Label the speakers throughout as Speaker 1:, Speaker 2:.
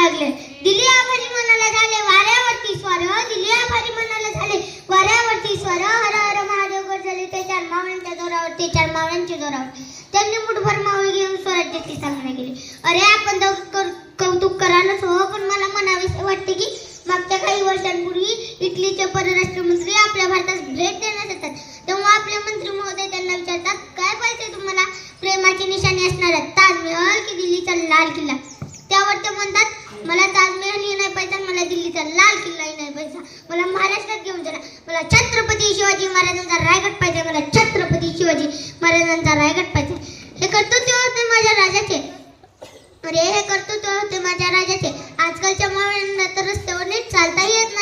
Speaker 1: लागले. दिली आभारी मनाला झाले. वाऱ्यावरती स्वर. दिली आभारी मनाला झाले. वाऱ्यावरती स्वर. हर हर महादेव गड झाले. ते चार मावळ्यांच्या जोरावर ते चार मावळ्यांच्या जोरावर. त्यांनी मुठभर मावळी घेऊन स्वराज्याची स्थापना केली. अरे आपण मला महाराष्ट्रात घेऊन चला. मला छत्रपती शिवाजी महाराजांचा रायगड पाहिजे मला छत्रपती शिवाजी महाराजांचा रायगड पाहिजे. हे कर्तृत्व होते माझ्या राजाचे. अरे हे कर्तृत्व होते माझ्या राजाचे. आजकालच्या मुलांना तर रस्त्यावर नीट चालता येत नाही.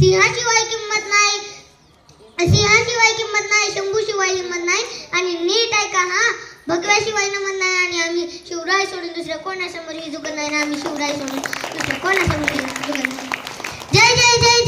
Speaker 1: सिंहाशिवाय किंमत नाही. सिंहाशिवाय किंमत नाही शंभूशिवाय किंमत नाही आणि नीट ऐका हा? भगव्याशिवाय नमत नाही आणि आम्ही शिवराय सोडून दुसऱ्या कोणासमोर झुकत नाही आम्ही शिवराय सोडून दुसऱ्या कोणासमोरही झुकत नाही. जय जय जय जय